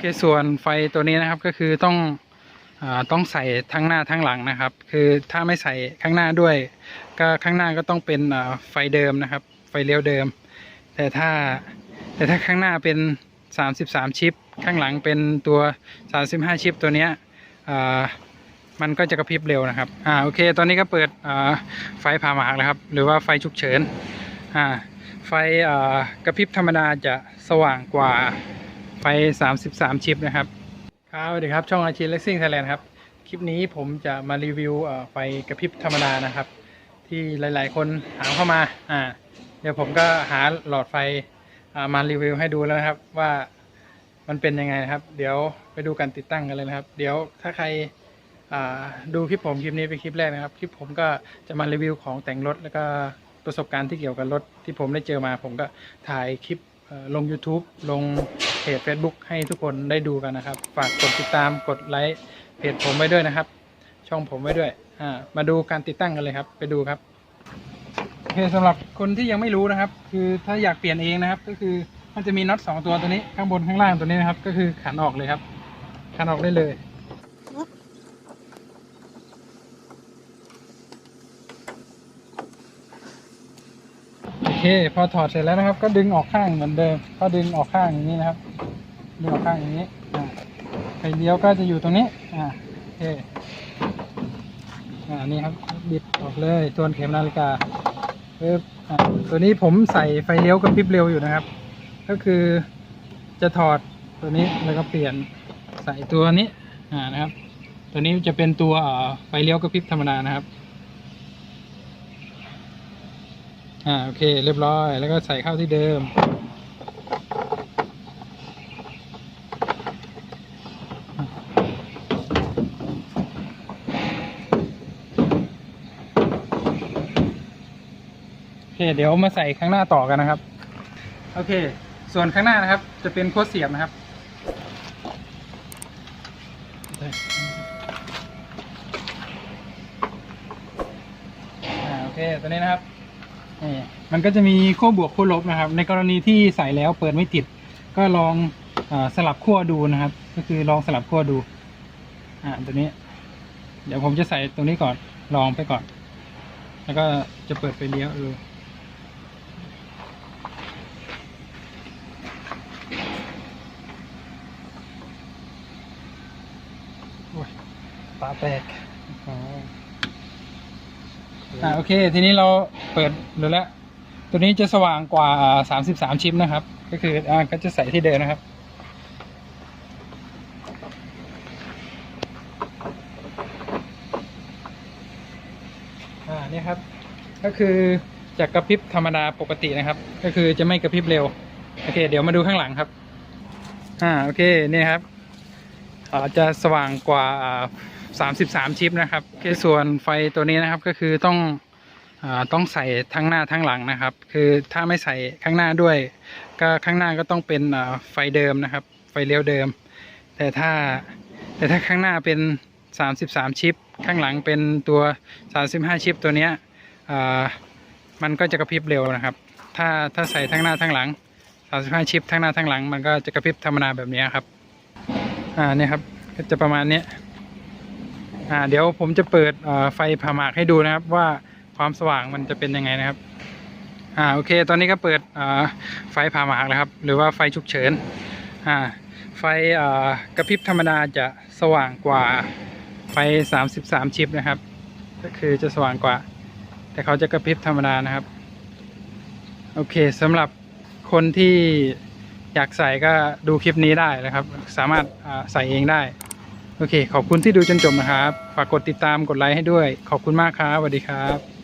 เคส่วนไฟตัวนี้นะครับก็คือต้องอต้องใส่ทั้งหน้าทั้งหลังนะครับ คือถ้าไม่ใส่ข้างหน้าด้วย ก็ข้างหน้าก็ต้องเป็นไฟเดิมนะครับ ไฟเลี้ยวเดิม แต่ถ้าแต่ถ้าข้างหน้าเป็น 33 ชิป ข้างหลังเป็นตัว 35 ชิปตัวเนี้ยมันก็จะกระพริบเร็วนะครับ อ่า โอเค ตอนนี้ก็เปิดไฟผ่าหมากแล้วครับ หรือว่าไฟฉุกเฉิน อ่า ไฟกระพริบธรรมดาจะสว่างกว่า ไฟ 33 ชิปนะครับ ครับสวัสดีครับ ช่องอาชีพเลสซิ่งไทยแลนด์ครับ คลิปนี้ผมจะมารีวิวไฟกระพริบธรรมดานะครับ ที่หลาย ๆ คนถามเข้ามาอ่าเดี๋ยวผมก็หาหลอดไฟมารีวิวให้ดูแล้วนะครับว่ามันเป็นยังไงนะครับ เดี๋ยวไปดูการติดตั้งกันเลยนะครับ เดี๋ยวถ้าใครดูคลิปผมคลิปนี้เป็นคลิปแรกนะครับ คลิปผมก็จะมารีวิวของแต่งรถแล้วก็ประสบการณ์ที่เกี่ยวกับรถที่ผมได้เจอมา ผมก็ถ่ายคลิปลง YouTube ลง เพจ Facebook ให้ทุกคนได้ดูกันนะครับ ฝากกดติดตามกดไลค์เพจผมไว้ด้วยนะครับ ช่องผมไว้ด้วยอ่ามาดูการติดตั้งกันเลยครับ ไปดูครับโอเคสำหรับคนที่ยังไม่รู้นะครับ คือถ้าอยากเปลี่ยนเองนะครับ ก็คือมันจะมีน็อตสองตัวตัวนี้ข้างบนข้างล่างตัวนี้นะครับ ก็คือขันออกเลยครับขันออกได้เลย เค พอถอดเสร็จแล้วนะครับ ก็ดึงออกข้างเหมือนเดิม ก็ดึงออกข้างอย่างนี้นะครับ ดึงออกข้างอย่างนี้ไฟเลี้ยวก็จะอยู่ตรงนี้ อ่าโอเค อ่า นี่ครับ บิดออกเลยตัวเข็มนาฬิกาปึ๊บอ่าตัวนี้ผมใส่ไฟเลี้ยวกับพิบเร็วอยู่นะครับ ก็คือจะถอดตัวนี้แล้วก็เปลี่ยนใส่ตัวนี้ อ่า นะครับ ตัวนี้จะเป็นตัวไฟเลี้ยวกระพริบธรรมดานะครับ อ่าโอเค เรียบร้อย แล้วก็ใส่เข้าที่เดิม โอเค เดี๋ยวมาใส่ข้างหน้าต่อกันนะครับ โอเค ส่วนข้างหน้านะครับ จะเป็นโค้ดเสียบนะครับอ่าโอเค ตัวนี้นะครับ นี่มันก็จะมีขั้วบวกขั้วลบนะครับ ในกรณีที่ใส่แล้วเปิดไม่ติด ก็ลองอสลับขั้วดูนะครับ ก็คือลองสลับขั้วดู อ่าตัวนี้ เดี๋ยวผมจะใส่ตรงนี้ก่อนลองไปก่อน แล้วก็จะเปิดไฟเลี้ยวดูโอ้ยตาแตกอ๋อ อ่าโอเค ทีนี้เราเปิดดูแล้ว ตัวนี้จะสว่างกว่า 33 ชิปนะครับ ก็คืออ่าก็จะใส่ที่เดิมนะครับ อ่าเนี่ยครับ ก็คือจากกระพริบธรรมดาปกตินะครับ ก็คือจะไม่กระพริบเร็ว โอเค เดี๋ยวมาดูข้างหลังครับ อ่าโอเคเนี่ยครับอ่าจะสว่างกว่า 33 ชิปนะครับโอส่วนไฟตัวนี้นะครับก็คือต้องอต้องใส่ทั้งหน้าทั้งหลังนะครับ คือถ้าไม่ใส่ข้างหน้าด้วย ก็ข้างหน้าก็ต้องเป็นไฟเดิมนะครับ ไฟเลี้ยวเดิม แต่ถ้าแต่ถ้าข้างหน้าเป็น 33 ชิป ข้างหลังเป็นตัว 35 ชิปตัวเนี้ยมันก็จะกระพริบเร็วนะครับ ถ้าถ้าใส่ทั้งหน้าทั้งหลัง 35 ชิปทั้งหน้าทั้งหลัง มันก็จะกระพริบธรรมดาแบบนี้ครับอ่าเนี่ยครับก็จะประมาณนี้ อ่าเดี๋ยวผมจะเปิดไฟผ่าหมากให้ดูนะครับ ว่าความสว่างมันจะเป็นยังไงนะครับ อ่าโอเค ตอนนี้ก็เปิดไฟผ่าหมากแล้วครับ หรือว่าไฟฉุกเฉินอ่าไฟกระพริบธรรมดาจะสว่างกว่าไฟ 33 ชิปนะครับ ก็คือจะสว่างกว่า แต่เขาจะกระพริบธรรมดานะครับ โอเคสำหรับคนที่อยากใส่ก็ดูคลิปนี้ได้นะครับ สามารถใส่เองได้ โอเค ขอบคุณที่ดูจนจบนะครับ ฝากกดติดตามกดไลค์ให้ด้วย ขอบคุณมากครับสวัสดีครับ